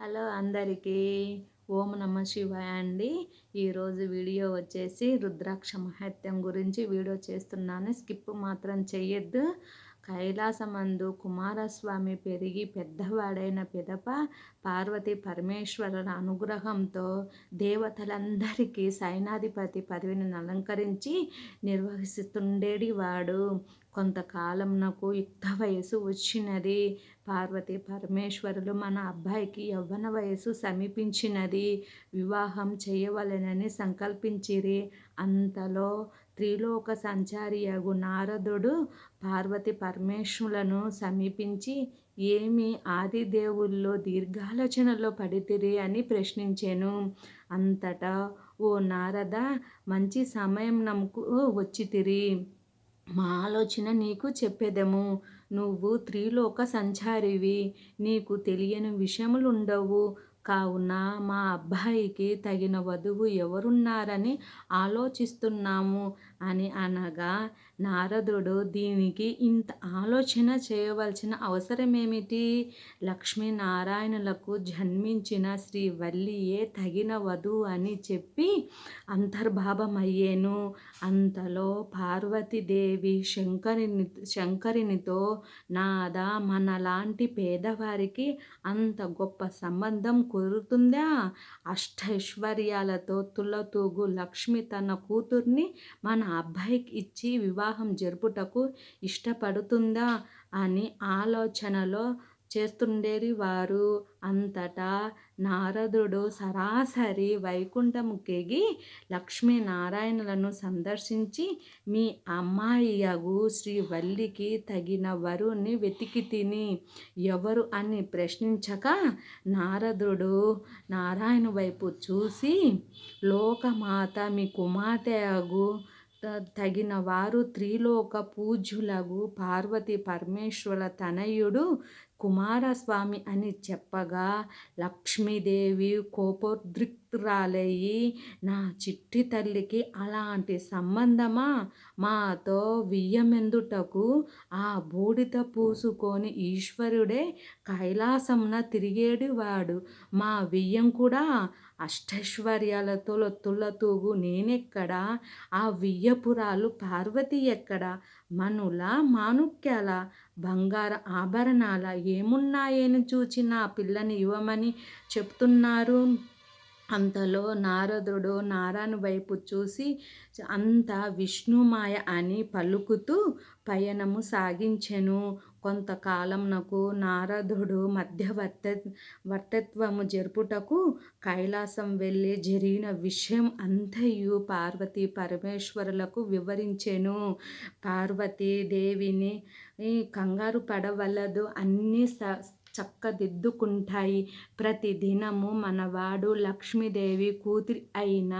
Hello అందరికీ ఓం నమ శివాయ అండి. ఈరోజు వీడియో వచ్చేసి రుద్రాక్ష మహత్యం గురించి వీడియో చేస్తున్నాను. స్కిప్ మాత్రం చెయ్యొద్దు. కైలాసమందు కుమారస్వామి పెరిగి పెద్దవాడైన పిదప పార్వతి పరమేశ్వరుల అనుగ్రహంతో దేవతలందరికీ సైనాధిపతి పదవిని అలంకరించి నిర్వహిస్తుండేది కొంతకాలం కొంతకాలంనకు యుక్త వయసు వచ్చినది. పార్వతి పరమేశ్వరులు మన అబ్బాయికి యవ్వన వయసు సమీపించినది. వివాహం చేయవలెనని సంకల్పించిరి. అంతలో త్రిలోక సంచారియగు నారదుడు పార్వతి పరమేశ్వరులను సమీపించి ఏమి ఆదిదేవుల్లో దీర్ఘాలోచనలో పడితిరి అని ప్రశ్నించాను. అంతటా ఓ నారద మంచి సమయం నమ్ముకు వచ్చితిరి. మా ఆలోచన నీకు చెప్పేదము. నువ్వు త్రిలోక సంచారివి. నీకు తెలియని విషయములుండవు. కావున మా అబ్బాయికి తగిన వధువు ఎవరున్నారని ఆలోచిస్తున్నాము అని అనగా నారదుడు దీనికి ఇంత ఆలోచన చేయవలసిన అవసరమేమిటి? లక్ష్మీనారాయణులకు జన్మించిన శ్రీ వల్లియే తగిన వధువు అని చెప్పి అంతర్భావమయ్యేను. అంతలో పార్వతీదేవి శంకరిని శంకరినితో నాద మనలాంటి పేదవారికి అంత గొప్ప సంబంధం కుదురుతుందా? అష్టైశ్వర్యాలతో తులతూగు లక్ష్మి తన కూతుర్ని మన అబ్బాయికి ఇచ్చి వివాహం జరుపుటకు ఇష్టపడుతుందా అని ఆలోచనలో చేస్తుండేరి వారు. అంతటా నారదుడు సరాసరి వైకుంఠముకెగి లక్ష్మీనారాయణులను సందర్శించి మీ అమ్మాయియగు శ్రీవల్లికి తగిన వరుణ్ణి వెతికి తిని ఎవరు అని ప్రశ్నించక నారదుడు నారాయణ వైపు చూసి లోకమాత మీ కుమార్తె అగు తగిన వారు త్రిలోక పూజ్యులగు పార్వతి పరమేశ్వర తనయుడు కుమారస్వామి అని చెప్పగా లక్ష్మీదేవి కోపోద్రిక్ కోపోద్రిక్తురాలయ్యి నా చిట్టి తల్లికి అలాంటి సంబంధమా? మాతో వియ్యమెందుటకు? ఆ బూడిద పూసుకొని ఈశ్వరుడే కైలాసమున తిరిగేడివాడు. మా వియ్యం కూడా అష్టైశ్వర్యాలతో తులతూగు నేనెక్కడ? ఆ వియ్యపురాలు పార్వతి ఎక్కడ? మనుల మాణుక్యాల బంగార ఆభరణాల ఏమున్నాయని చూచి నా పిల్లని ఇవ్వమని చెప్తున్నారు? అంతలో నారదుడు నారాను వైపు చూసి అంత విష్ణుమాయ అని పలుకుతూ పయనము సాగించెను. కొంతకాలంనకు నారదుడు మధ్యవర్త వర్తత్వము జరుపుటకు కైలాసం వెళ్ళి జరిగిన విషయం అంతయు పార్వతి పరమేశ్వరులకు వివరించెను. పార్వతీదేవిని కంగారు పడవలదు అన్నీ స చక్కదిద్దుకుంటాయి. ప్రతిదినము మనవాడు లక్ష్మీదేవి కూతురి అయిన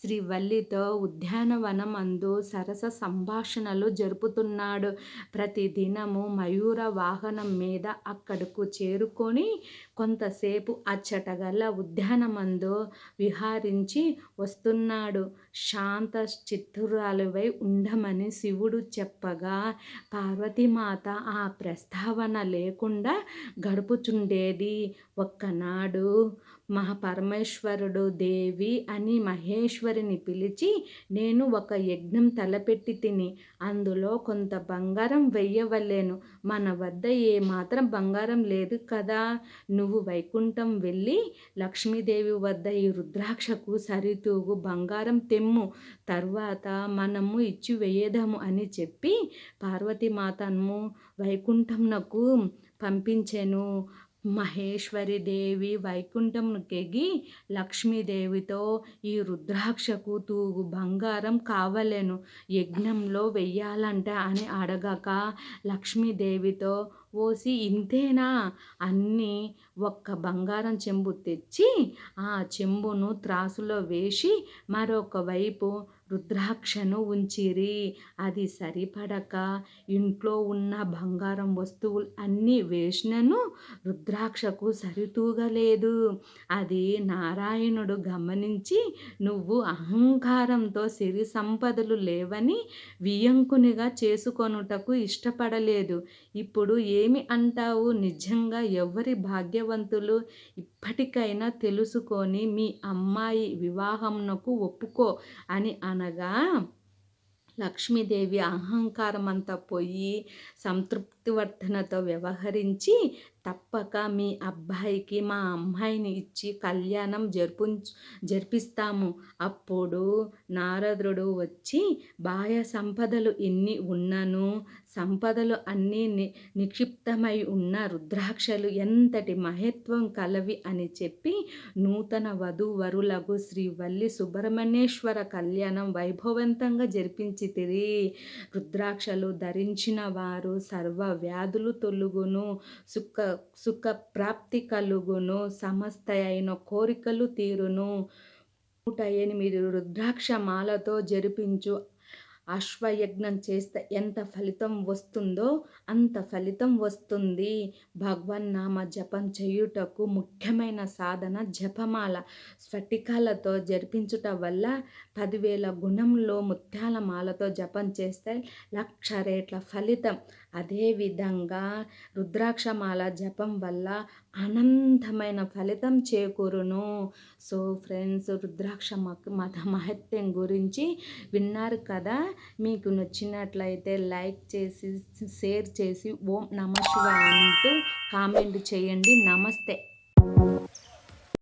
శ్రీవల్లితో ఉద్యానవనమందు సరస సంభాషణలు జరుపుతున్నాడు. ప్రతిదినము మయూర వాహనం మీద అక్కడకు చేరుకొని కొంతసేపు అచ్చటగల ఉద్యానమందు విహారించి వస్తున్నాడు. శాంత చిత్తురాలువై ఉండమని శివుడు చెప్పగా పార్వతీమాత ఆ ప్రస్తావన లేకుండా గడుపుచుండేది ఒక్కనాడు మహాపరమేశ్వరుడు దేవి అని మహేశ్వరిని పిలిచి నేను ఒక యజ్ఞం తలపెట్టి తిని అందులో కొంత బంగారం వెయ్యవలేను. మన వద్ద ఏమాత్రం బంగారం లేదు కదా. నువ్వు వైకుంఠం వెళ్ళి లక్ష్మీదేవి వద్ద ఈ రుద్రాక్షకు సరితూగు బంగారం తెమ్ము. తర్వాత మనము ఇచ్చి వేయదాము అని చెప్పి పార్వతీమాతను వైకుంఠంనకు పంపించెను. మహేశ్వరి దేవి వైకుంఠంకెగి లక్ష్మీదేవితో ఈ రుద్రాక్షకు తూగు బంగారం కావలేను. యజ్ఞంలో వెయ్యాలంట అని అడగక లక్ష్మీదేవితో ఓసి ఇంతేనా అన్నీ ఒక్క బంగారం చెంబు తెచ్చి ఆ చెంబును త్రాసులో వేసి మరొక వైపు రుద్రాక్షను ఉంచిరి అది సరిపడక ఇంట్లో ఉన్న బంగారం వస్తువులు అన్నీ వేసినను రుద్రాక్షకు సరితూగలేదు. అది నారాయణుడు గమనించి నువ్వు అహంకారంతో సిరి సంపదలు లేవని వియంకునిగా చేసుకొనుటకు ఇష్టపడలేదు. ఇప్పుడు ఏమి అంటావు? నిజంగా ఎవరి భాగ్యవంతులు? ఇప్పటికైనా తెలుసుకొని మీ అమ్మాయి వివాహంనకు ఒప్పుకో అని అనగా లక్ష్మీదేవి అహంకారం అంతా పోయి సంతృప్తివర్ధనతో వ్యవహరించి తప్పక మీ అబ్బాయికి మా అమ్మాయిని ఇచ్చి కళ్యాణం జరిపు జరిపిస్తాము. అప్పుడు నారదుడు వచ్చి బాహ్య సంపదలు ఎన్ని ఉన్నను. సంపదలు అన్నీ ని నిక్షిప్తమై ఉన్న రుద్రాక్షలు ఎంతటి మహత్వం కలవి అని చెప్పి నూతన వధూవరులకు శ్రీవల్లి సుబ్రహ్మణ్యేశ్వర కళ్యాణం వైభవంతంగా జరిపించితిరి రుద్రాక్షలు ధరించిన వారు సర్వ వ్యాధులు తొలుగును. సుఖ సుఖ ప్రాప్తి కలుగును సమస్త అయిన కోరికలు తీరును. నూట ఎనిమిది రుద్రాక్ష మాలతో జరిపించు అశ్వయజ్ఞం చేస్తే ఎంత ఫలితం వస్తుందో అంత ఫలితం వస్తుంది. భగవన్నామ జపం చేయుటకు ముఖ్యమైన సాధన జపమాల. స్ఫటికాలతో జరిపించుట వల్ల పదివేల గుణంలో ముత్యాల మాలతో జపం చేస్తే లక్ష రేట్ల ఫలితం. అదేవిధంగా రుద్రాక్షమాల జపం వల్ల అనంతమైన ఫలితం చేకూరును. సో ఫ్రెండ్స్ రుద్రాక్ష మత మహత్యం గురించి విన్నారు కదా? మీకు నచ్చినట్లయితే లైక్ చేసి షేర్ చేసి ఓం నమ శివాయ అంటూ కామెంట్ చేయండి. నమస్తే.